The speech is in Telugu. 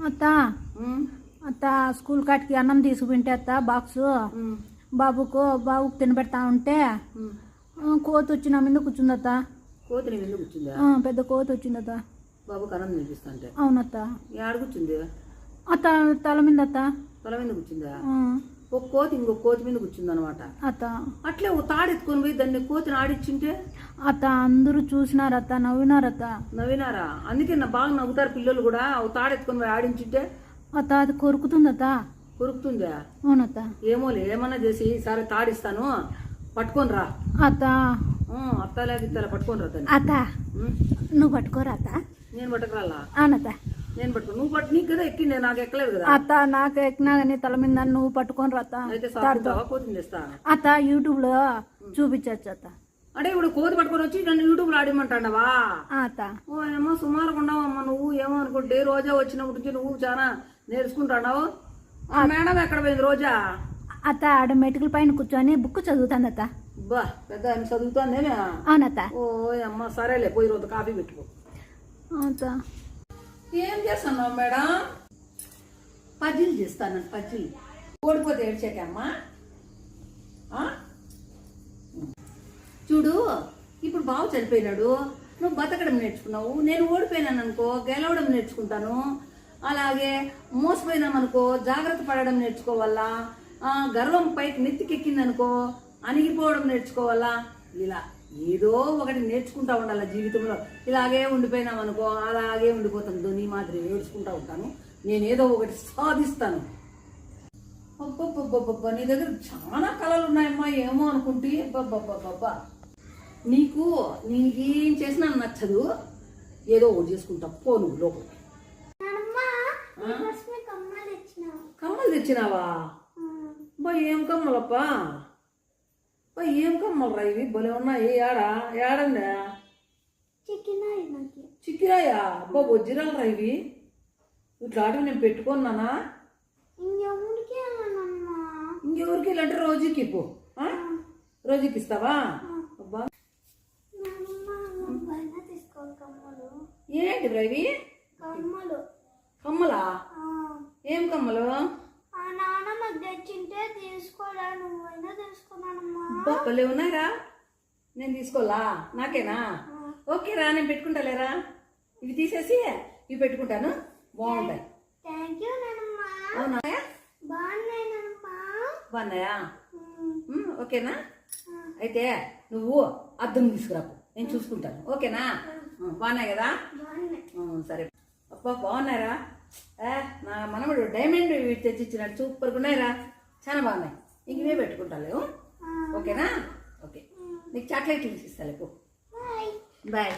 అత్త. అత్త స్కూల్ కాటికి అన్నం తీసుకుంటే అత్త బాక్స్. బాబుకు బాబుకు తినబెడతా ఉంటే కోతి వచ్చి నా మీద కూర్చుందత్త కూర్చుందా? ఆ, పెద్ద కోతి వచ్చిందత్త బాబు కనం నిలిపిస్తుంటే అవునత్త ఏడ కూర్చుంది? అత్త తల మీద అత్త. తల మీద కూర్చుందా? ఒక కోతి ఇంకో కోతి మీద కూర్చుంది అనమాట అత్త. అట్లే ఓ తాడెత్తుకొని పోయి దాన్ని కోతిని ఆడిచ్చింటే అత్త అందరూ చూసినారత్త నవ్వినారత్త నవ్వినారా అందుకే నా బాగా నవ్వుతారు పిల్లలు కూడా ఓ తాడెత్తుకొని పోయి ఆడించింటే? అత్త అది కొరుకుతుందత్త కొరుకుతుందా? అవునత్త ఏమోలే ఏమన్నా చేసి ఈసారి తాడిస్తాను పట్టుకొని రా. అత్త. అత్తలేక ఇత్తలా పట్టుకొని రా అత్త? నువ్వు పట్టుకోరా అత్త? నేను పట్టుకురాలా? అవునత్త నేను పట్టుకో. నువ్వు పట్టు నీకు కదా ఎక్కిండే నాకు ఎక్కలేదు కదా. అత్త నాకు ఎక్కినా కానీ తల మీద నువ్వు పట్టుకొని రా అత్త. అయితే సాగుతావా కోతిని తెస్తా అత్త యూట్యూబ్లో చూపించచ్చు అత్త. అంటే ఇప్పుడు కోతి పట్టుకొని వచ్చి నన్ను యూట్యూబ్లో ఆడిమంటాడవా ఆ, అత్త. ఓ ఏమో సుమారుగా ఉండవమ్మా నువ్వు ఏమో అనుకుంటే. రోజా వచ్చినప్పటి నుంచి నువ్వు చాలా నేర్చుకుంటాడావు. ఆ మేడం ఎక్కడ పోయింది రోజా? అత్త ఆడ మెటికల పైన కూర్చొని బుక్ చదువుతాను అత్త. బా పెద్ద ఆమె అవునత్త ఓ అమ్మ సరేలే పోయి రోజు కాఫీ పెట్టుకో. అత్త. ఏం చేస్తున్నావు మేడం? పజ్జీలు చేస్తాను పజ్జీలు ఓడిపోతే ఏడ్చాకమ్మా? చూడు ఇప్పుడు బావు చనిపోయినాడు. నువ్వు బతకడం నేర్చుకున్నావు. నేను ఓడిపోయినాను అనుకో గెలవడం నేర్చుకుంటాను. అలాగే మోసపోయినాం అనుకో జాగ్రత్త పడడం నేర్చుకోవాలా? గర్వం పైకి నెత్తికెక్కిందనుకో అణిగిపోవడం నేర్చుకోవాలా? ఇలా. ఏదో ఒకటి నేర్చుకుంటా ఉండాలి జీవితంలో. ఇలాగే ఉండిపోయినాం అనుకో అలాగే ఉండిపోతాను ధోని మాదిరి ఏడ్చుకుంటా ఉంటాను. నేను ఏదో ఒకటి సాధిస్తాను. అబ్బబ్బబ్బబ్బబ్బా నీ దగ్గర చాలా కళలు ఉన్నాయమ్మా ఏమో అనుకుంటే అబ్బబ్బబ్బబ్బా నీకు నీకేం చేసినా నచ్చదు. ఏదో ఒకటి చేసుకుంటా. పో నువ్వు లోపల కమ్మలు తెచ్చినావా? ఏం కమ్మలప్పా? ఏం కమ్మలు రా ఇవి? భలే ఉన్నాయి. ఏడా ఏడండా చిక్కిరాయా అబ్బా వజ్జిరాలు రా ఇవి ఇట్లాంటివి నేను పెట్టుకున్నానా? ఇంకెవరికి ఇలాంటి రోజుకి పో? రోజుకి ఇస్తావా? అబ్బా. ఏంటి రవి కమ్మలా. ఏం కమ్మలు? నాన్న తెచ్చింటే తీసుకోలే నువ్వైనా తీసుకున్నానమ్మా అబ్బా భలే నేను తీసుకోవాలా? నాకేనా? ఓకే రా నేను పెట్టుకుంటాలేరా? ఇవి తీసేసి ఇవి పెట్టుకుంటాను. బాగుంటాయి. అవునా? బాగున్నాయా ఓకేనా? అయితే నువ్వు అద్దం తీసుకురాపు. నేను చూసుకుంటాను. ఓకేనా? బాగున్నాయి కదా? సరే. అబ్బా బాగున్నారా నా మనవడు డైమండ్ ఇవి తెచ్చిచ్చినట్టు సూపర్గా ఉన్నాయిరా. చాలా బాగున్నాయి. ఇంక ఇవే పెట్టుకుంటాలే ఉమ్? ఓకేనా? ఓకే. నీకు చాక్లెట్లు బాయ్. బాయ్.